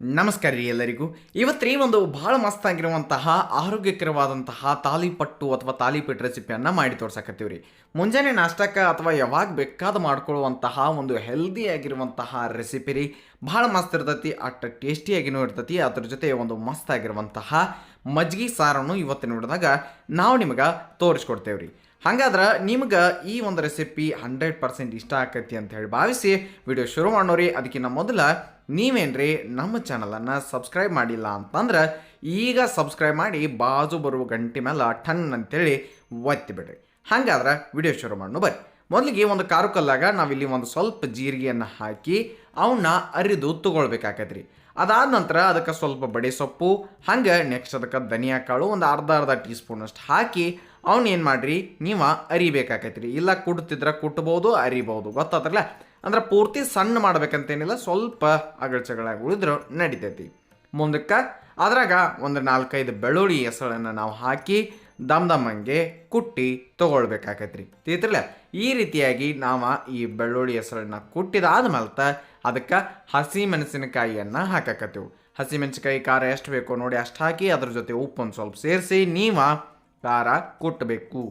ನಮಸ್ಕಾರ ರೀ ಎಲ್ಲರಿಗೂ. ಇವತ್ತು ಒಂದು ಬಹಳ ಮಸ್ತ್ ಆಗಿರುವಂತಹ ಆರೋಗ್ಯಕರವಾದಂತಹ ತಾಲಿಪಟ್ಟು ಅಥವಾ ತಾಲಿಪಟ್ಟು ರೆಸಿಪಿಯನ್ನು ಮಾಡಿ ತೋರ್ಸಕತ್ತೀವಿ ರೀ. ಮುಂಜಾನೆ ನಾಷ್ಟಕ್ಕೆ ಅಥವಾ ಯಾವಾಗ ಬೇಕಾದ ಮಾಡ್ಕೊಳ್ಳುವಂತಹ ಒಂದು ಹೆಲ್ದಿ ಆಗಿರುವಂತಹ ರೆಸಿಪಿ ರೀ ಭಾಳ ಮಸ್ತ್ ಇರ್ತೈತಿ ಅಟ್ಟ ಟೇಸ್ಟಿಯಾಗಿನೂ ಇರ್ತೈತಿ, ಅದ್ರ ಜೊತೆ ಒಂದು ಮಸ್ತ್ ಆಗಿರುವಂತಹ ಮಜ್ಜಿಗೆ ಸಾರನ್ನು ಇವತ್ತಿನ ನೋಡಿದಾಗ ನಾವು ನಿಮಗೆ ತೋರಿಸ್ಕೊಡ್ತೇವೆ ರೀ ಹಂಗಾದ್ರೆ ನಿಮ್ಗೆ ಈ ಒಂದು ರೆಸಿಪಿ ಹಂಡ್ರೆಡ್ ಪರ್ಸೆಂಟ್ ಇಷ್ಟ ಆಕೈತಿ ಅಂತ ಹೇಳಿ ಭಾವಿಸಿ ವಿಡಿಯೋ ಶುರು ಮಾಡೋರಿ. ಅದಕ್ಕಿಂತ ಮೊದಲ ನೀವೇನ್ರಿ? ನಮ್ಮ ಚಾನಲನ್ನು ಸಬ್ಸ್ಕ್ರೈಬ್ ಮಾಡಿಲ್ಲ ಅಂತಂದ್ರೆ ಈಗ ಸಬ್ಸ್ಕ್ರೈಬ್ ಮಾಡಿ ಬಾಜು ಬರುವ ಗಂಟೆ ಮೇಲೆ ಟನ್ ಅಂತೇಳಿ ಒತ್ತಿ ಬಿಡ್ರಿ. ಹಾಗಾದ್ರೆ ವಿಡಿಯೋ ಶುರು ಮಾಡೋಣ. ಬರ್ರಿ. ಮೊದಲಿಗೆ ಒಂದು ಕಾರು ಕಲ್ಲಾಗ ನಾವಿಲ್ಲಿ ಒಂದು ಸ್ವಲ್ಪ ಜೀರಿಗೆಯನ್ನು ಹಾಕಿ ಅವನ್ನ ಅರಿದು ತಗೊಳ್ಬೇಕಾಕೈತ್ರಿ. ಅದಾದ ನಂತರ ಅದಕ್ಕೆ ಸ್ವಲ್ಪ ಬಡೆ ಸೊಪ್ಪು, ಹಂಗೆ ನೆಕ್ಸ್ಟ್ ಅದಕ್ಕೆ ಧನಿಯಾ ಕಾಳು, ಒಂದು ಅರ್ಧ ಅರ್ಧ ಟೀ ಸ್ಪೂನಷ್ಟು ಹಾಕಿ ಅವ್ನ ಏನು ಮಾಡ್ರಿ ನೀವು ಅರಿಬೇಕಾಕೈತ್ರಿ. ಇಲ್ಲ ಕುಡ್ತಿದ್ರೆ ಕುಟ್ಬೋದು, ಅರಿಬೋದು. ಗೊತ್ತಾತ್ರಲ್ಲ ಅಂದ್ರೆ ಪೂರ್ತಿ ಸಣ್ಣ ಮಾಡ್ಬೇಕಂತೇನಿಲ್ಲ, ಸ್ವಲ್ಪ ಅಗಳ್ಚಗಳಾಗಿ ಉಳಿದ್ರು ನಡಿತೈತಿ. ಮುಂದಕ್ಕೆ, ಅದ್ರಾಗ ಒಂದು ನಾಲ್ಕೈದು ಬೆಳ್ಳುಳ್ಳಿ ಹೆಸಳನ್ನು ನಾವು ಹಾಕಿ, ದಮ್ ದಮ್ಮಂಗೆ ಕುಟ್ಟಿ ತೊಗೊಳ್ಬೇಕಾಕೈತ್ರಿ. ತಿಳಿತ್ರಲ್ಲ? ಈ ರೀತಿಯಾಗಿ ನಾವು ಈ ಬೆಳ್ಳುಳ್ಳಿ ಹೆಸರನ್ನ ಕುಟ್ಟಿದಾದ್ಮೇಲೆ ಅದಕ್ಕೆ ಹಸಿ ಮೆಣಸಿನಕಾಯಿಯನ್ನು ಹಾಕಕತ್ತೀವಿ. ಹಸಿ ಮೆಣಸಿನಕಾಯಿ ಖಾರ ಎಷ್ಟು ಬೇಕೋ ನೋಡಿ ಅಷ್ಟು ಹಾಕಿ ಅದ್ರ ಜೊತೆ ಉಪ್ಪು ಸ್ವಲ್ಪ ಸೇರಿಸಿ, ನೀವು ಖಾರ ಕೊಟ್ಟಬೇಕು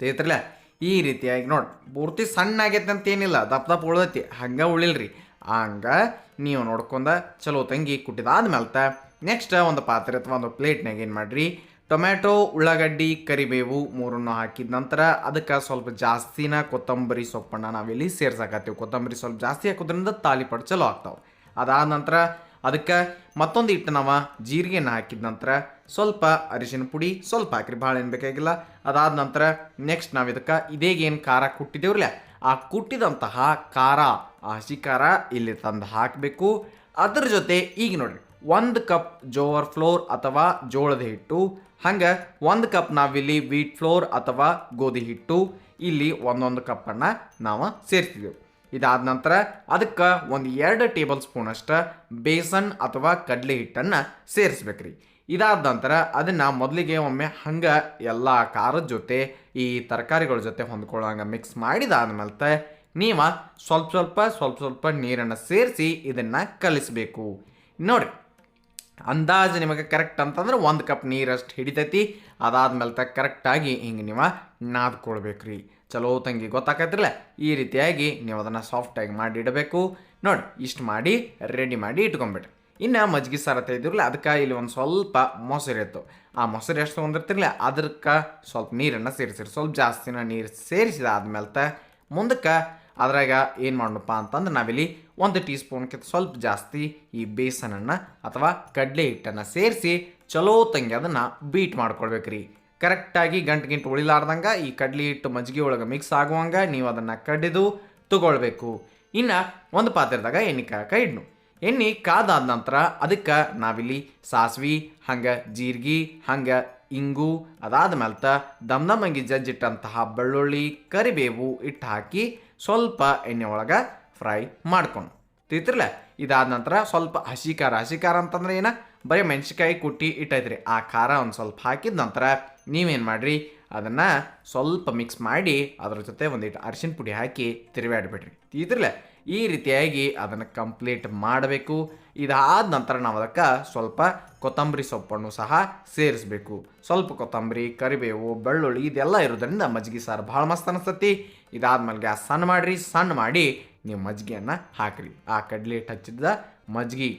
ತಿಳಿತ್ರಲ್ಲ ಈ ರೀತಿಯಾಗಿ ನೋಡಿ. ಪೂರ್ತಿ ಸಣ್ಣ ಆಗೈತೆ ಅಂತ ಏನಿಲ್ಲ. ದಪ್ಪ ದಪ್ಪ ಉಳ್ದೈತಿ. ಹಂಗೆ ಉಳಿಲ್ರಿ. ಹಂಗ ನೀವು ನೋಡ್ಕೊಂಡ ಚಲೋ ತಂಗಿ ಕುಟ್ಟಿದಾದ್ಮೇಲೆ ನೆಕ್ಸ್ಟ್ ಒಂದು ಪಾತ್ರೆ ಅಥವಾ ಒಂದು ಪ್ಲೇಟ್ನಾಗ ಏನು ಮಾಡಿರಿ? ಟೊಮ್ಯಾಟೊ, ಉಳ್ಳಾಗಡ್ಡಿ, ಕರಿಬೇವು ಮೂರನ್ನು ಹಾಕಿದ ನಂತರ ಅದಕ್ಕೆ ಸ್ವಲ್ಪ ಜಾಸ್ತಿನ ಕೊತ್ತಂಬರಿ ಸೊಪ್ಪನ್ನು ನಾವಿಲ್ಲಿ ಸೇರ್ಸಕತ್ತೀವಿ? ಕೊತ್ತಂಬರಿ ಸ್ವಲ್ಪ ಜಾಸ್ತಿ ಹಾಕೋದ್ರಿಂದ ತಾಲಿಪಟ್ಟು ಚಲೋ ಆಗ್ತಾವೆ. ಅದಾದ ನಂತರ ಅದಕ್ಕೆ ಮತ್ತೊಂದು ಇಟ್ಟು ನಾವು ಜೀರಿಗೆನ ಹಾಕಿದ ನಂತರ ಸ್ವಲ್ಪ ಅರಿಶಿನ ಪುಡಿ, ಸ್ವಲ್ಪ ಹಾಕ್ರಿ ಭಾಳ ಏನು ಬೇಕಾಗಿಲ್ಲ. ಅದಾದ ನಂತರ ನೆಕ್ಸ್ಟ್ ನಾವು ಇದಕ್ಕೆ ಇದೇಗೇನು ಖಾರ ಕುಟ್ಟಿದ್ದೇವ್ರಲ್ಲ ಆ ಕುಟ್ಟಿದಂತಹ ಖಾರ, ಆ ಹಸಿ ಖಾರ ಇಲ್ಲಿ ತಂದು ಹಾಕಬೇಕು. ಅದ್ರ ಜೊತೆ ಈಗ ನೋಡಿರಿ, ಒಂದು ಕಪ್ ಜೋವರ್ ಫ್ಲೋರ್ ಅಥವಾ ಜೋಳದ ಹಿಟ್ಟು, ಹಂಗೆ ಒಂದು ಕಪ್ ನಾವಿಲ್ಲಿ ವೀಟ್ ಫ್ಲೋರ್ ಅಥವಾ ಗೋಧಿ ಹಿಟ್ಟು, ಇಲ್ಲಿ ಒಂದೊಂದು ಕಪ್ಪನ್ನು ನಾವು ಸೇರಿಸಿದೆವು. ಇದಾದ ನಂತರ ಅದಕ್ಕೆ ಒಂದು ಎರಡು ಟೇಬಲ್ ಸ್ಪೂನ್ ಅಷ್ಟು ಬೇಸನ್ ಅಥವಾ ಕಡಲೆ ಹಿಟ್ಟನ್ನು ಸೇರಿಸ್ಬೇಕ್ರಿ. ಇದಾದ ನಂತರ ಅದನ್ನು ಮೊದಲಿಗೆ ಒಮ್ಮೆ ಹಂಗೆ ಎಲ್ಲ ಖಾರದ ಜೊತೆ, ಈ ತರಕಾರಿಗಳ ಜೊತೆ ಹೊಂದ್ಕೊಳ್ಳೋಂಗೆ ಮಿಕ್ಸ್ ಮಾಡಿದಾದ್ಮೇಲೆ ನೀವು ಸ್ವಲ್ಪ ಸ್ವಲ್ಪ ಸ್ವಲ್ಪ ಸ್ವಲ್ಪ ನೀರನ್ನು ಸೇರಿಸಿ ಇದನ್ನು ಕಲಿಸಬೇಕು. ನೋಡಿ ಅಂದಾಜು ನಿಮಗೆ ಕರೆಕ್ಟ್ ಅಂತಂದ್ರೆ ಒಂದು ಕಪ್ ನೀರಷ್ಟು ಹಿಡಿತೈತಿ ಅದಾದ್ಮೇಲೆ ಕರೆಕ್ಟಾಗಿ ಹಿಂಗೆ ನೀವು ನಾದ್ಕೊಳ್ಬೇಕ್ರಿ. ಚಲೋ ತಂಗಿ ಗೊತ್ತಾಕೈತ್ರಲ್ಲ? ಈ ರೀತಿಯಾಗಿ ನೀವು ಅದನ್ನು ಸಾಫ್ಟಾಗಿ ಮಾಡಿ ಇಡಬೇಕು. ನೋಡಿ, ಇಷ್ಟು ಮಾಡಿ ರೆಡಿ ಮಾಡಿ ಇಟ್ಕೊಂಬಿಡ್ರಿ. ಇನ್ನು ಮಜ್ಜಿಗೆ ಸಾರ ತೆಗೆದಿರಲ್ಲ ಅದಕ್ಕೆ ಇಲ್ಲಿ ಒಂದು ಸ್ವಲ್ಪ ಮೊಸರು ಇತ್ತು. ಆ ಮೊಸರು ಎಷ್ಟು ತೊಗೊಂಡಿರ್ತಿರಲಿಲ್ಲ ಅದಕ್ಕೆ ಸ್ವಲ್ಪ ನೀರನ್ನು ಸೇರಿಸಿರಿ. ಸ್ವಲ್ಪ ಜಾಸ್ತಿನ ನೀರು ಸೇರಿಸಿದ ಆದ್ಮೇಲೆ ಮುಂದಕ್ಕೆ ಅದ್ರಾಗ ಏನು ಮಾಡೋಣಪ್ಪ ಅಂತಂದ್ರೆ ನಾವಿಲ್ಲಿ ಒಂದು ಟೀ ಸ್ಪೂನ್ಕಿಂತ ಸ್ವಲ್ಪ ಜಾಸ್ತಿ ಈ ಬೇಸನನ್ನು ಅಥವಾ ಕಡಲೆ ಹಿಟ್ಟನ್ನು ಸೇರಿಸಿ ಚಲೋ ತಂಗಿ ಅದನ್ನು ಬೀಟ್ ಮಾಡ್ಕೊಳ್ಬೇಕ್ರಿ ಕರೆಕ್ಟಾಗಿ ಗಂಟು ಗಿಂಟು ಉಳಿಲಾರ್ದಂಗೆ ಈ ಕಡ್ಲಿ ಹಿಟ್ಟು ಮಜ್ಜಿಗೆ ಒಳಗೆ ಮಿಕ್ಸ್ ಆಗುವಂಗೆ ನೀವು ಅದನ್ನು ಕಡಿದು ತಗೊಳ್ಬೇಕು. ಇನ್ನು ಒಂದು ಪಾತ್ರೆದಾಗ ಎಣ್ಣೆ ಕಾಯಕ ಇಡ್ನು. ಎಣ್ಣೆ ಕಾದಾದ ನಂತರ ಅದಕ್ಕೆ ನಾವಿಲ್ಲಿ ಸಾಸ್ವಿ, ಹಂಗೆ ಜೀರಿಗೆ, ಹಂಗೆ ಇಂಗು, ಅದಾದ ಮೇಲೆ ದಮ್ ದಮ್ಮಂಗಿ ಜಜ್ಜಿಟ್ಟಂತಹ ಬೆಳ್ಳುಳ್ಳಿ, ಕರಿಬೇವು ಇಟ್ಟು ಹಾಕಿ ಸ್ವಲ್ಪ ಎಣ್ಣೆ ಒಳಗೆ ಫ್ರೈ ಮಾಡ್ಕೊಂಡು ತಿತ್ತಿರಲ ಇದಾದ ನಂತರ ಸ್ವಲ್ಪ ಹಸಿ ಖಾರ ಹಸಿ ಖಾರ ಅಂತಂದ್ರೆ ಏನು? ಬರೀ ಮೆಣಸಿಕಾಯಿ ಕುಟ್ಟಿ ಇಟ್ಟೈತ್ರಿ. ಆ ಖಾರ ಒಂದು ಸ್ವಲ್ಪ ಹಾಕಿದ ನಂತರ ನೀವೇನು ಮಾಡಿರಿ? ಅದನ್ನು ಸ್ವಲ್ಪ ಮಿಕ್ಸ್ ಮಾಡಿ ಅದ್ರ ಜೊತೆ ಒಂದಿಟ್ಟು ಅರಿಶಿನ ಪುಡಿ ಹಾಕಿ ತಿರುವಾಡ್ಬಿಡ್ರಿ ಇದ್ರಲ್ಲ ಈ ರೀತಿಯಾಗಿ ಅದನ್ನು ಕಂಪ್ಲೀಟ್ ಮಾಡಬೇಕು. ಇದಾದ ನಂತರ ನಾವು ಅದಕ್ಕೆ ಸ್ವಲ್ಪ ಕೊತ್ತಂಬರಿ ಸೊಪ್ಪನ್ನು ಸಹ ಸೇರಿಸಬೇಕು. ಸ್ವಲ್ಪ ಕೊತ್ತಂಬರಿ, ಕರಿಬೇವು, ಬೆಳ್ಳುಳ್ಳಿ ಇದೆಲ್ಲ ಇರೋದ್ರಿಂದ ಮಜ್ಜಿಗೆ ಸಾರು ಭಾಳ ಮಸ್ತ್ ಅನಿಸ್ತತಿ. ಇದಾದ್ಮೇಲೆ ಗ್ಯಾಸ್ ಸಣ್ಣ ಮಾಡಿರಿ. ಸಣ್ಣ ಮಾಡಿ ನೀವು ಮಜ್ಜಿಗೆಯನ್ನು ಹಾಕಿರಿ. ಆ ಕಡಲೆ ಹಚ್ಚಿದ ಮಜ್ಜಿಗೆ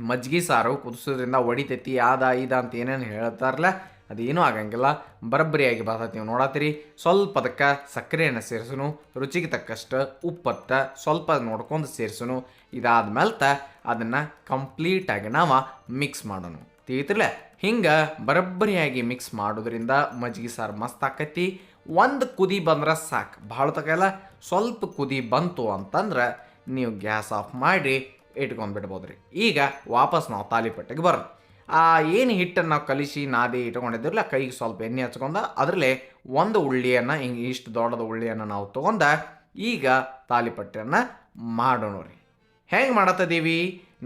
ಮಜ್ಜಿಗೆ ಸಾರು ಕುದಿಸೋದ್ರಿಂದ ಒಡಿತೈತಿ ಆದ, ಇದ ಅಂತ ಏನೇನು ಹೇಳ್ತಾರಲ್ಲ ಅದೇನೂ ಆಗಂಗಿಲ್ಲ. ಬರಬ್ಬರಿಯಾಗಿ ಬರ್ತೈತಿ ನೀವು ನೋಡತ್ತೀರಿ ಸ್ವಲ್ಪ ಅದಕ್ಕೆ ಸಕ್ಕರೆಯನ್ನು ಸೇರಿಸೋನು, ರುಚಿಗೆ ತಕ್ಕಷ್ಟು ಉಪ್ಪತ್ತ ಸ್ವಲ್ಪ ನೋಡ್ಕೊಂಡು ಸೇರಿಸೋನು. ಇದಾದ್ಮೇಲೆ ತ ಅದನ್ನು ಕಂಪ್ಲೀಟಾಗಿ ನಾವು ಮಿಕ್ಸ್ ಮಾಡೋನು. ತಿಳಿತಿರ್ಲೆ? ಹಿಂಗೆ ಬರಬ್ಬರಿಯಾಗಿ ಮಿಕ್ಸ್ ಮಾಡೋದ್ರಿಂದ ಮಜ್ಜಿಗೆ ಸಾರು ಮಸ್ತ್ ಆಕೈತಿ. ಒಂದು ಕುದಿ ಬಂದ್ರೆ ಸಾಕು. ಭಾಳ ತಗಲ್ಲ ಸ್ವಲ್ಪ ಕುದಿ ಬಂತು ಅಂತಂದ್ರೆ ನೀವು ಗ್ಯಾಸ್ ಆಫ್ ಮಾಡಿ ಇಟ್ಕೊಂಡು ಬಿಡ್ಬೋದ್ರಿ ಈಗ ವಾಪಸ್ ನಾವು ತಾಲಿಪಟ್ಟಿಗೆ ಬರೋಣ ಆ ಏನು ಹಿಟ್ಟನ್ನು ನಾವು ಕಲಿಸಿ ನಾದಿ ಇಟ್ಕೊಂಡಿದ್ದಿರಲ್ಲ, ಕೈಗೆ ಸ್ವಲ್ಪ ಎಣ್ಣೆ ಹಚ್ಕೊಂಡ, ಅದರಲ್ಲೇ ಒಂದು ಉಳ್ಳಿಯನ್ನು, ಹಿಂಗೆ ಇಷ್ಟು ದೊಡ್ಡದ ಉಳ್ಳಿಯನ್ನು ನಾವು ತೊಗೊಂಡ ಈಗ ತಾಲಿಪಟ್ಟಿಯನ್ನು ಮಾಡೋಣ ರೀ. ಹೆಂಗೆ ಮಾಡತ್ತಿದ್ದೀವಿ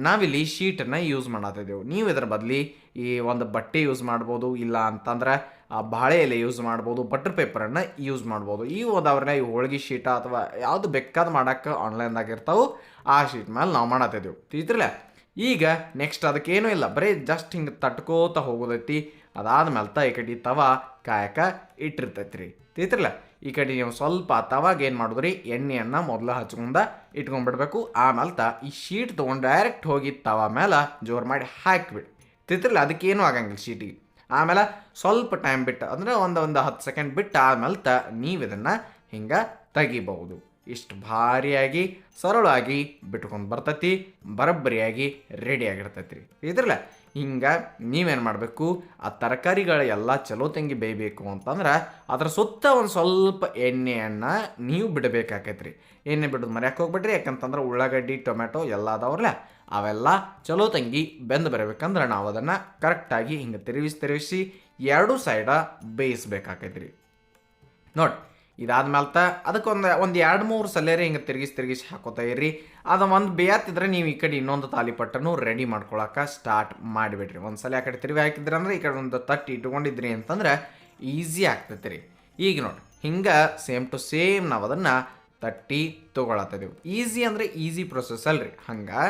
ನಾವಿಲ್ಲಿ ಶೀಟನ್ನು ಯೂಸ್ ಮಾಡತ್ತಿದ್ದೆವು ನೀವು ಇದರ ಬದಲಿ ಈ ಒಂದು ಬಟ್ಟೆ ಯೂಸ್ ಮಾಡ್ಬೋದು, ಇಲ್ಲ ಅಂತಂದ್ರೆ ಆ ಬಾಳೆ ಎಲೆ ಯೂಸ್ ಮಾಡ್ಬೋದು, ಬಟರ್ ಪೇಪರನ್ನು ಯೂಸ್ ಮಾಡ್ಬೋದು. ಈ ಹೋದವ್ರನ್ನ ಈ ಹೋಳ್ಗೆ ಶೀಟ ಅಥವಾ ಯಾವುದು ಬೇಕಾದ ಮಾಡೋಕ್ಕೆ ಆನ್ಲೈನ್ದಾಗ ಇರ್ತಾವೆ, ಆ ಶೀಟ್ ಮೇಲೆ ನಾವು ಮಾಡತ್ತಿದ್ದೆವು ತಿಳಿತಿರಲ್ಲ ಈಗ ನೆಕ್ಸ್ಟ್ ಅದಕ್ಕೇನೂ ಇಲ್ಲ. ಬರೀ ಜಸ್ಟ್ ಹಿಂಗೆ ತಟ್ಕೋತ ಹೋಗೋದೈತಿ. ಅದಾದ್ಮೇಲೆ ಈ ಕಡೆ ತವ ಕಾಯಕ ಇಟ್ಟಿರ್ತೈತಿ ರೀ ತಿಳ್ತಿರಲ್ಲ ಈ ಕಡೆ ನೀವು ಸ್ವಲ್ಪ ತವಾಗ ಏನು ಮಾಡಿದ್ರಿ? ಎಣ್ಣೆಯನ್ನು ಮೊದಲು ಹಚ್ಕೊಂಡ ಇಟ್ಕೊಂಡ್ಬಿಡ್ಬೇಕು. ಆಮೇಲೆ ತ ಈ ಶೀಟ್ ತೊಗೊಂಡು ಡೈರೆಕ್ಟ್ ಹೋಗಿ ತವ ಮೇಲೆ ಜೋರು ಮಾಡಿ ಹಾಕಿಬಿಡಿ. ತಿಳ್ತಿರಲ್ಲ ಅದಕ್ಕೇನು ಆಗಂಗಿಲ್ಲ ಶೀಟಿಗೆ. ಆಮೇಲೆ ಸ್ವಲ್ಪ ಟೈಮ್ ಬಿಟ್ಟು, ಅಂದರೆ ಒಂದು ಒಂದು ಹತ್ತು ಸೆಕೆಂಡ್ ಬಿಟ್ಟು ಆಮೇಲೆ ತ ನೀವು ಇದನ್ನು ಹಿಂಗೆ ತೆಗಿಬಹುದು. ಇಷ್ಟು ಭಾರಿಯಾಗಿ, ಸರಳವಾಗಿ ಬಿಟ್ಕೊಂಡು ಬರ್ತೈತಿ, ಬರಬ್ಬರಿಯಾಗಿ ರೆಡಿ ಆಗಿರ್ತೈತಿ ರೀ ಇದ್ರಲ್ಲ, ಹಿಂಗೆ ನೀವೇನು ಮಾಡಬೇಕು? ಆ ತರಕಾರಿಗಳು ಎಲ್ಲ ಚಲೋ ತಂಗಿ ಬೇಯಬೇಕು ಅಂತಂದ್ರೆ ಅದರ ಸುತ್ತ ಒಂದು ಸ್ವಲ್ಪ ಎಣ್ಣೆಯನ್ನು ನೀವು ಬಿಡಬೇಕಾಕೈತ್ರಿ. ಎಣ್ಣೆ ಬಿಡೋದು ಮರ್ಯಾಕೆ ಹೋಗ್ಬಿಡ್ರಿ, ಯಾಕಂತಂದ್ರೆ ಉಳ್ಳಾಗಡ್ಡಿ ಟೊಮೆಟೊ ಎಲ್ಲ ಅದಾವ್ರಲ್ಲ ಅವೆಲ್ಲ ಚಲೋ ತಂಗಿ ಬೆಂದು ಬರಬೇಕಂದ್ರೆ ನಾವು ಅದನ್ನು ಕರೆಕ್ಟಾಗಿ ಹಿಂಗೆ ತಿರುಗಿಸಿ ತಿರುಗಿಸಿ ಎರಡೂ ಸೈಡ ಬೇಯಿಸ್ಬೇಕಾಕೈತ್ರಿ. ನೋಡಿ ಇದಾದ್ಮೇಲೆ ತ ಅದಕ್ಕೊಂದು ಒಂದು ಎರಡು ಮೂರು ಸಲೇರಿ ಹಿಂಗೆ ತಿರುಗಿಸಿ ತಿರುಗಿಸಿ ಹಾಕೋತಾ ಇರ್ರಿ. ಅದು ಒಂದು ಬೇಯತ್ತಿದ್ರೆ ನೀವು ಈ ಕಡೆ ಇನ್ನೊಂದು ತಾಲಿಪಟ್ಟನ್ನು ರೆಡಿ ಮಾಡ್ಕೊಳಕ್ಕೆ ಸ್ಟಾರ್ಟ್ ಮಾಡಿಬಿಡ್ರಿ. ಒಂದು ಸಲ ಆ ಕಡೆ ತಿರುಗಿ ಹಾಕಿದ್ರಿ ಅಂದ್ರೆ ಈ ಕಡೆ ಒಂದು ತಟ್ಟಿ ಇಟ್ಕೊಂಡಿದ್ರಿ ಅಂತಂದ್ರೆ ಈಸಿ ಆಗ್ತೈತೆ ರೀ ಈಗ ನೋಡಿ, ಹಿಂಗೆ ಸೇಮ್ ಟು ಸೇಮ್ ನಾವು ಅದನ್ನು ತಟ್ಟಿ ತೊಗೊಳತ್ತಿದೆವು ಈಸಿ ಅಂದರೆ ಈಸಿ ಪ್ರೊಸೆಸ್ ಅಲ್ರಿ. ಹಂಗೆ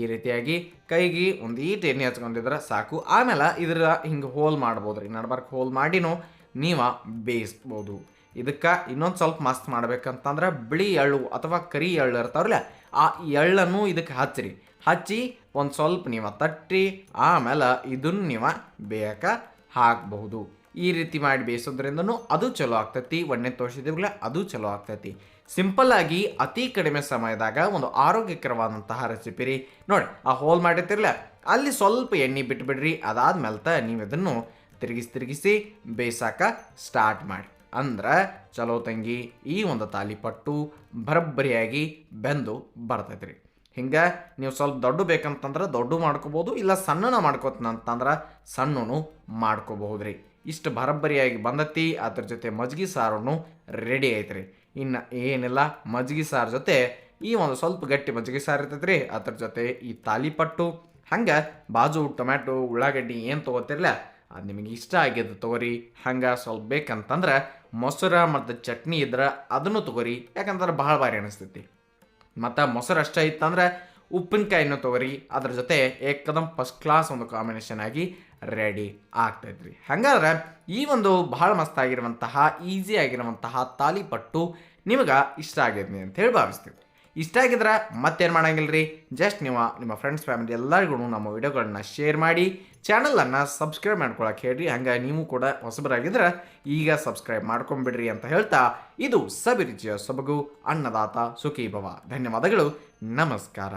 ಈ ರೀತಿಯಾಗಿ ಕೈಗೆ ಒಂದು ಈಟ್ ಎಣ್ಣೆ ಹಚ್ಕೊಂಡಿದ್ರೆ ಸಾಕು. ಆಮೇಲೆ ಇದ್ರ ಹಿಂಗೆ ಹೋಲ್ ಮಾಡ್ಬೋದು ರೀ ನಡ್ಬರ್ಕ್ ಹೋಲ್ ಮಾಡಿನೂ ನೀವು ಬೇಯಿಸ್ಬೋದು. ಇದಕ್ಕೆ ಇನ್ನೊಂದು ಸ್ವಲ್ಪ ಮಸ್ತ್ ಮಾಡ್ಬೇಕಂತಂದ್ರೆ ಬಿಳಿ ಎಳ್ಳು ಅಥವಾ ಕರಿ ಎಳ್ಳು ಇರ್ತಾವ್ರಲ್ಲ, ಆ ಎಳ್ಳನ್ನು ಇದಕ್ಕೆ ಹಚ್ಚಿರಿ. ಹಚ್ಚಿ ಒಂದು ಸ್ವಲ್ಪ ನೀವು ತಟ್ಟಿ, ಆಮೇಲೆ ಇದನ್ನು ನೀವು ಬೇಯಕ್ಕೆ ಹಾಕಬಹುದು. ಈ ರೀತಿ ಮಾಡಿ ಬೇಯಿಸೋದ್ರಿಂದನೂ ಅದು ಚಲೋ ಆಗ್ತೈತಿ, ಒಣ್ಣೆ ತೋರಿಸಿದಿವ್ರಲ್ಲ ಅದು ಚಲೋ ಆಗ್ತೈತಿ. ಆಗಿ ಅತಿ ಕಡಿಮೆ ಸಮಯದಾಗ ಒಂದು ಆರೋಗ್ಯಕರವಾದಂತಹ ರೆಸಿಪಿ ರೀ. ನೋಡಿ, ಆ ಹೋಲ್ ಮಾಡಿರ್ತಿರ್ಲ ಅಲ್ಲಿ ಸ್ವಲ್ಪ ಎಣ್ಣೆ ಬಿಟ್ಬಿಡ್ರಿ ಅದಾದ್ಮೇಲೆ ನೀವು ಇದನ್ನು ತಿರುಗಿಸಿ ತಿರುಗಿಸಿ ಬೇಯಿಸಾಕ ಸ್ಟಾರ್ಟ್ ಮಾಡಿ. ಅಂದ್ರೆ, ಚಲೋ ತಂಗಿ, ಈ ಒಂದು ತಾಲಿಪಟ್ಟು ಬರಬ್ಬರಿಯಾಗಿ ಬೆಂದು ಬರ್ತೈತ್ರಿ. ಹಿಂಗೆ ನೀವು ಸ್ವಲ್ಪ ದೊಡ್ಡ ಬೇಕಂತಂದ್ರೆ ದೊಡ್ಡ ಮಾಡ್ಕೋಬೋದು, ಇಲ್ಲ ಸಣ್ಣನ ಮಾಡ್ಕೋತನಂತಂದ್ರೆ ಸಣ್ಣನು ಮಾಡ್ಕೋಬಹುದು ರೀ ಇಷ್ಟು ಬರಬ್ಬರಿಯಾಗಿ ಬಂದತಿ, ಅದ್ರ ಜೊತೆ ಮಜ್ಗಿ ಸಾರು ರೆಡಿ ಐತ್ರಿ. ಇನ್ನು ಏನಿಲ್ಲ, ಮಜ್ಗಿ ಸಾರು ಜೊತೆ ಈ ಒಂದು ಸ್ವಲ್ಪ ಗಟ್ಟಿ ಮಜ್ಜಿಗೆ ಸಾರು ಇರ್ತೈತ್ರಿ. ಅದ್ರ ಜೊತೆ ಈ ತಾಲಿಪಟ್ಟು ಹಂಗೆ ಬಾಜು ಟೊಮ್ಯಾಟೊ, ಉಳ್ಳಾಗಡ್ಡಿ ಏನು ತೊಗೋತಿರಲ್ಲ ಅದು ನಿಮಗೆ ಇಷ್ಟ ಆಗಿದ್ದು ತಗೋರಿ. ಹಂಗೆ ಸ್ವಲ್ಪ ಬೇಕಂತಂದ್ರೆ ಮೊಸರ ಮತ್ತು ಚಟ್ನಿ ಇದ್ರೆ ಅದನ್ನು ತೊಗೋರಿ ಯಾಕಂದ್ರೆ ಭಾಳ ಭಾರಿ ಅನಿಸ್ತೈತಿ. ಮತ್ತು ಮೊಸರು ಅಷ್ಟೇ ಇತ್ತಂದ್ರೆ ಉಪ್ಪಿನಕಾಯಿನೂ ತಗೋರಿ, ಅದ್ರ ಜೊತೆ ಏಕದಮ್ ಫಸ್ಟ್ ಕ್ಲಾಸ್ ಒಂದು ಕಾಂಬಿನೇಷನ್ ಆಗಿ ರೆಡಿ ಆಗ್ತೈತ್ರಿ. ಹಾಗಾದ್ರೆ ಈ ಒಂದು ಭಾಳ ಮಸ್ತಾಗಿರುವಂತಹ ಈಸಿ ಆಗಿರುವಂತಹ ತಾಲಿಪಟ್ಟು ನಿಮಗೆ ಇಷ್ಟ ಆಗೈತಿ ಅಂತ ಹೇಳಿ ಭಾವಿಸ್ತೀವಿ. ಇಷ್ಟ ಆಗಿದ್ರೆ ಮತ್ತೇನು ಮಾಡಂಗಿಲ್ಲ ರೀ ಜಸ್ಟ್ ನೀವು, ನಿಮ್ಮ ಫ್ರೆಂಡ್ಸ್ ಫ್ಯಾಮಿಲಿ ಎಲ್ಲರಿಗೂ ನಮ್ಮ ವಿಡಿಯೋಗಳನ್ನ ಶೇರ್ ಮಾಡಿ ಚಾನಲನ್ನು ಸಬ್ಸ್ಕ್ರೈಬ್ ಮಾಡ್ಕೊಳಕ್ಕೆ ಹೇಳ್ರಿ. ಹಂಗೆ ನೀವು ಕೂಡ ಹೊಸಬರಾಗಿದ್ರೆ ಈಗ ಸಬ್ಸ್ಕ್ರೈಬ್ ಮಾಡ್ಕೊಂಬಿಡ್ರಿ ಅಂತ ಹೇಳ್ತಾ, ಇದು ಸಬಿರುಚಿಯ ಸೊಬಗು ಅನ್ನದಾತ ಸುಖೀಭವ. ಧನ್ಯವಾದಗಳು. ನಮಸ್ಕಾರ.